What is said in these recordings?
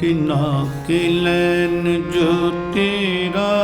जना कलेरा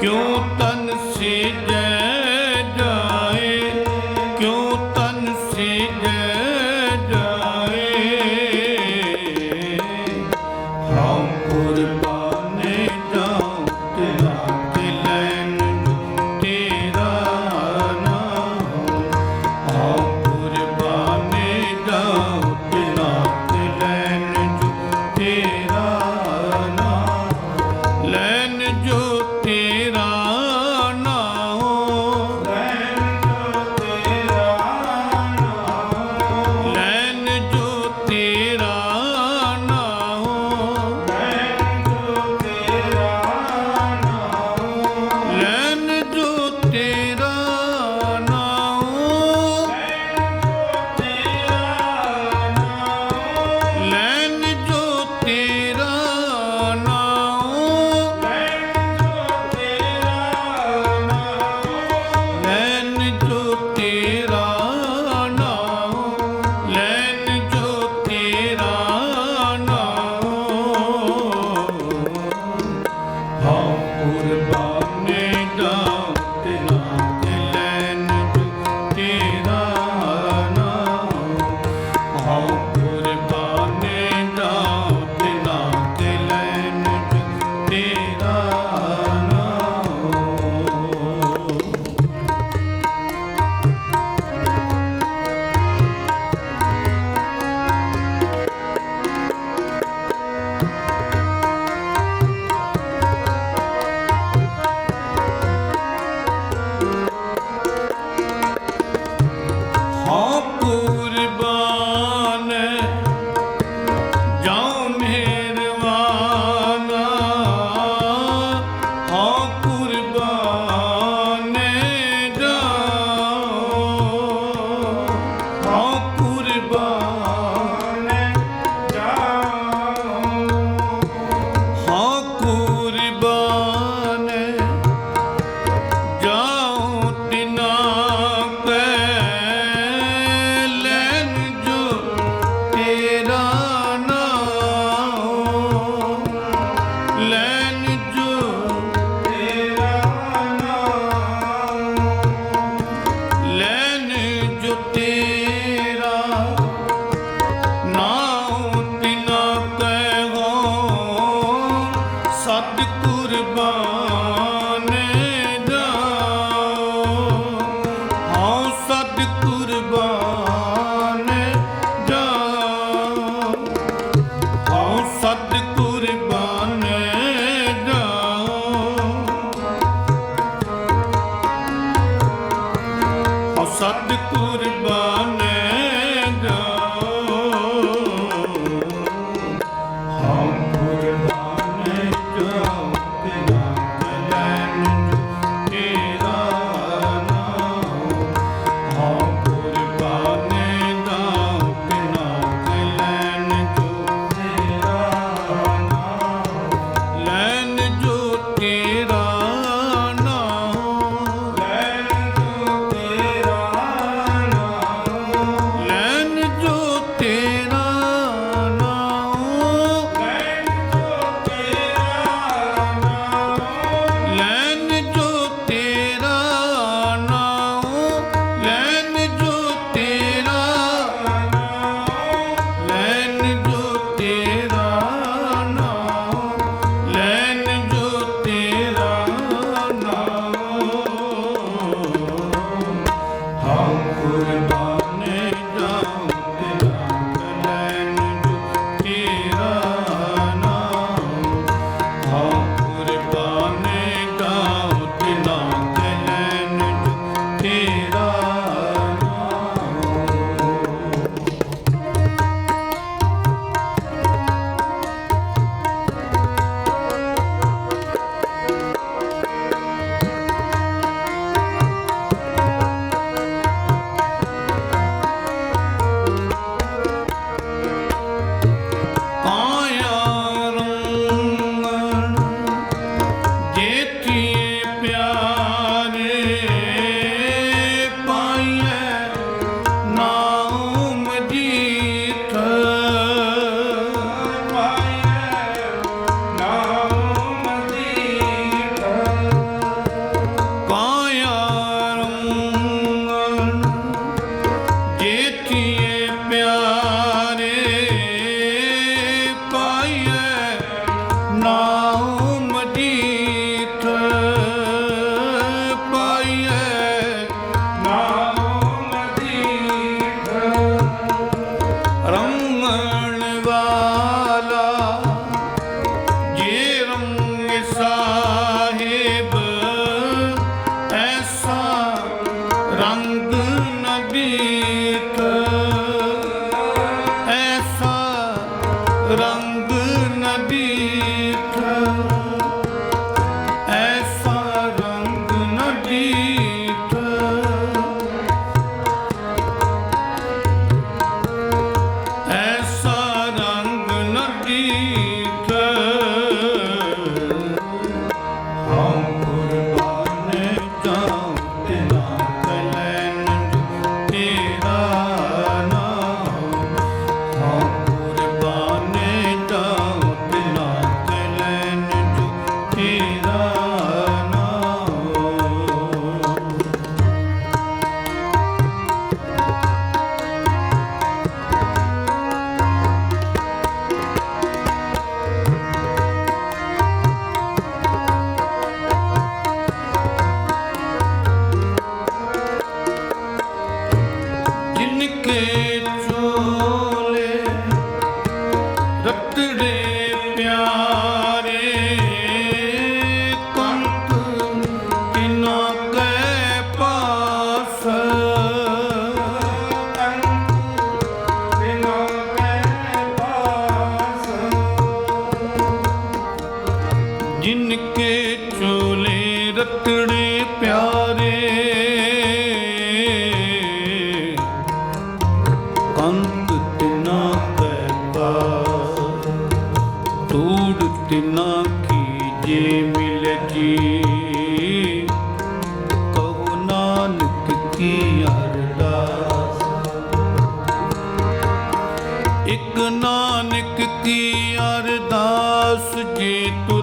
ਕਿਉ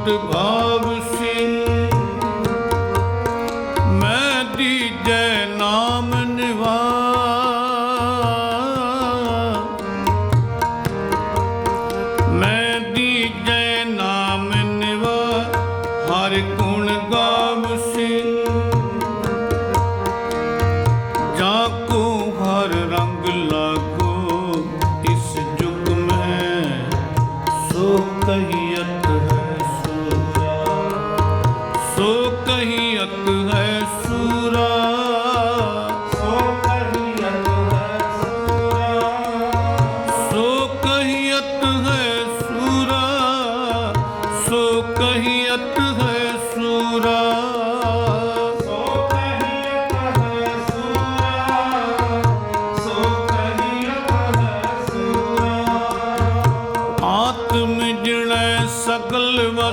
ਗੁਟ ਭਾਵ ਮੈਂ ਦੀਜੈ ਨਾਮ ਨਾਮ ਨਿਵਾ, ਹਰ ਗੁਣ ਗਾਵ ਸਿੰਘ ਜਾ ਹਰ ਰੰਗ ਲਾਗੋ, ਇਸ ਜੁਗ ਮੈਂ ਸੋ ਕਹੀ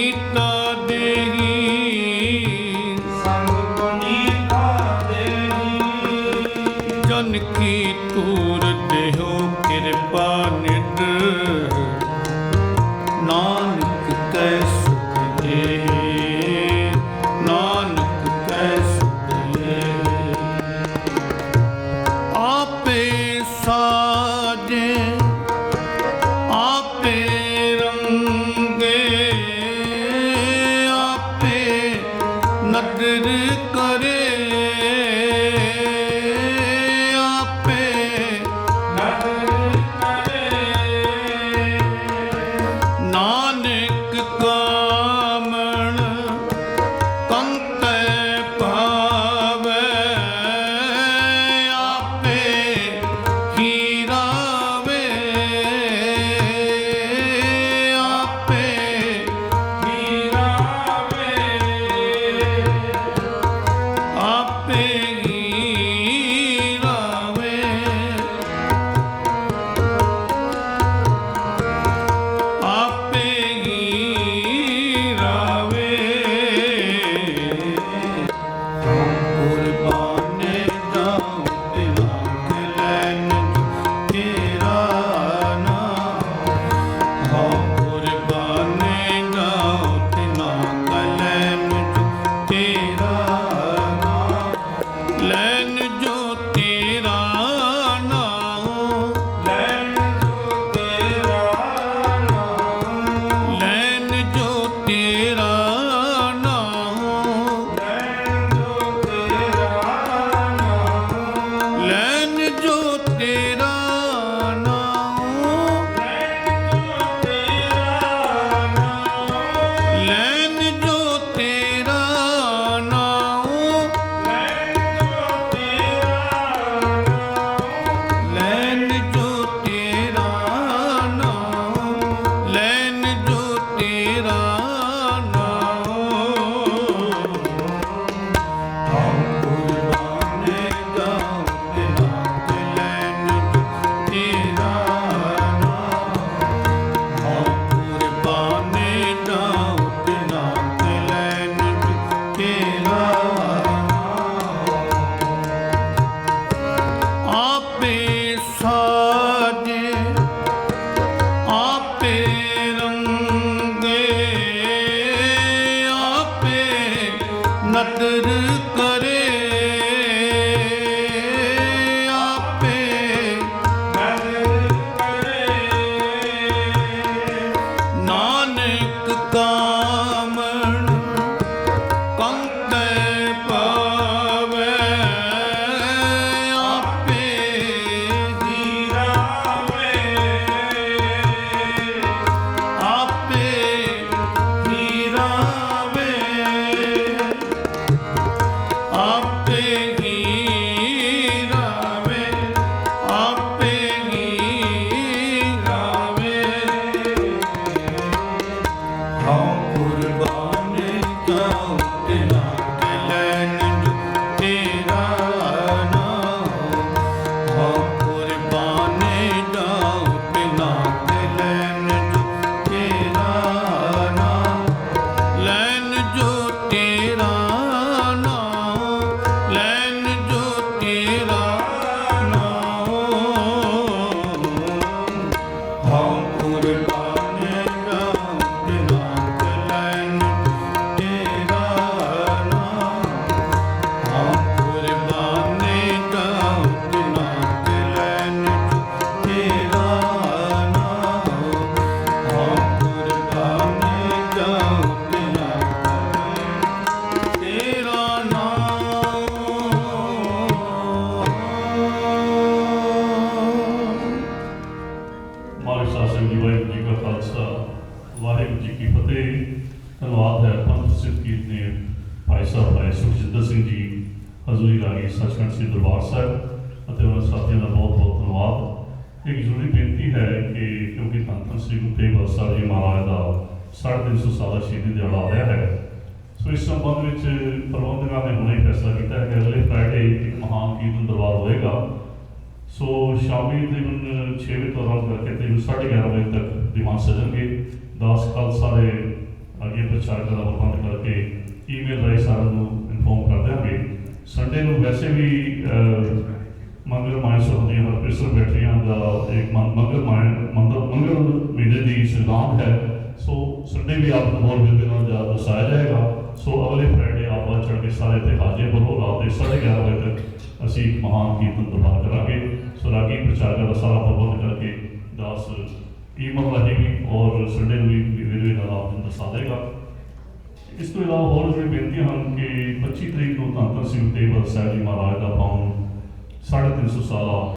need ਹੈ ਪੰਥ ਨੇ ਭਾਈ ਸਾਹਿਬ ਭਾਈ ਸੁਖਜਿੰਦਰ ਸਿੰਘ ਜੀ, ਹਜ਼ੂਰੀ ਰਾਗੀ ਸੱਚਖੰਡ ਸ੍ਰੀ ਦਰਬਾਰ ਸਾਹਿਬ, ਅਤੇ ਉਹਨਾਂ ਸਾਥੀਆਂ ਦਾ ਬਹੁਤ ਬਹੁਤ ਧੰਨਵਾਦ। ਇੱਕ ਜ਼ਰੂਰੀ ਬੇਨਤੀ ਹੈ ਕਿ ਕਿਉਂਕਿ ਧੰਨ ਸ੍ਰੀ ਗੁਰੂ ਤੇਗ ਬਹਾਦਰ ਸਾਹਿਬ ਜੀ ਮਹਾਰਾਜ ਦਾ ਸਾਢੇ ਤਿੰਨ ਸੌ ਸਾਲਾ ਸ਼ਹੀਦੀ ਦਿਹਾੜਾ ਆ ਰਿਹਾ ਹੈ। ਸੋ ਇਸ ਸੰਬੰਧ ਵਿੱਚ ਪ੍ਰਬੰਧਕਾਂ ਨੇ ਹੁਣੇ ਹੀ ਫੈਸਲਾ ਕੀਤਾ ਹੈ ਕਿ ਅਗਲੇ ਫਰਾਈਡੇ ਇੱਕ ਮਹਾਨ ਕੀਰਤਨ ਦਰਬਾਰ ਹੋਏਗਾ। ਸੋ ਸ਼ਾਮੀ ਤਕਰੀਬਨ 6 ਵਜੇ ਤੋਂ ਆਰੰਭ ਕਰਕੇ ਤੇ 11:30 ਵਜੇ ਤੱਕ ਦੀਵਾਨ ਸਜਣਗੇ। ਦਾਸ ਖਾਲਸਾ ਦੇ ਅੱਗੇ ਪ੍ਰਚਾਰ ਦਾ ਪ੍ਰਬੰਧ ਕਰਕੇ ਈਮੇਲ ਰਾਹੀਂ ਸਾਰਿਆਂ ਨੂੰ ਇਨਫੋਰਮ ਕਰ ਦਿਆਂਗੇ। ਸੰਡੇ ਨੂੰ ਵੈਸੇ ਵੀ ਅਹ, ਮੰਗਲ ਮਾਇਨ ਸੋਹਣੀਆਂ ਹਰਪ੍ਰੀਤ ਬੈਟਰੀਆਂ ਦਾ ਇੱਕ ਮੰਗਲ ਮੰਗਲ ਮੰਗਲ ਮਹੀਨੇ ਦੀ ਸ਼ੁਰੂਆਤ ਹੈ। ਸੋ ਸੰਡੇ ਵੀ ਆਪ ਨੂੰ ਹੋਰ ਵੀ ਨਾਲ ਜਾ ਦਰਸਾਇਆ ਜਾਏਗਾ। ਸੋ ਅਗਲੇ ਫਰਾਈਡੇ ਆਪ ਵੱਧ ਚੜ੍ਹ ਕੇ ਸਾਰੇ ਤੇ ਹਾਜ਼ਰ ਬਣੋ ਰਾਤ ਦੇ 11:30 ਵਜੇ ਤੱਕ ਅਸੀਂ ਇੱਕ ਮਹਾਨ ਕੀਰਤਨ ਦਰਬਾਰ ਕਰਾਂਗੇ। ਸੋ ਰਾਗੀ ਪ੍ਰਚਾਰਕ ਦਾ ਸਾਰਾ ਪ੍ਰਬੰਧ ਕਰਕੇ ਦਾਸ ਈਮੇਲ ਰਾਹੀਂ ਵੀ ਔਰ ਸੰਡੇ ਨੂੰ ਵੀ ਵੀਡੀਓ ਨਾਲ ਆਪ ਨੂੰ ਦਰਸਾ ਦੇਗਾ ਇਸ ਤੋਂ ਇਲਾਵਾ ਹੋਰ ਜਿਹੜੀ ਬੇਨਤੀਆਂ ਹਨ ਕਿ 25 ਤਰੀਕ ਨੂੰ ਧੰਨ ਧੰਨ ਸਿੰਘ ਤੇਗ ਬਹਾਦਰ ਸਾਹਿਬ ਜੀ ਮਹਾਰਾਜ ਦਾ ਪਾਉਣ 350 ਸਾਲਾ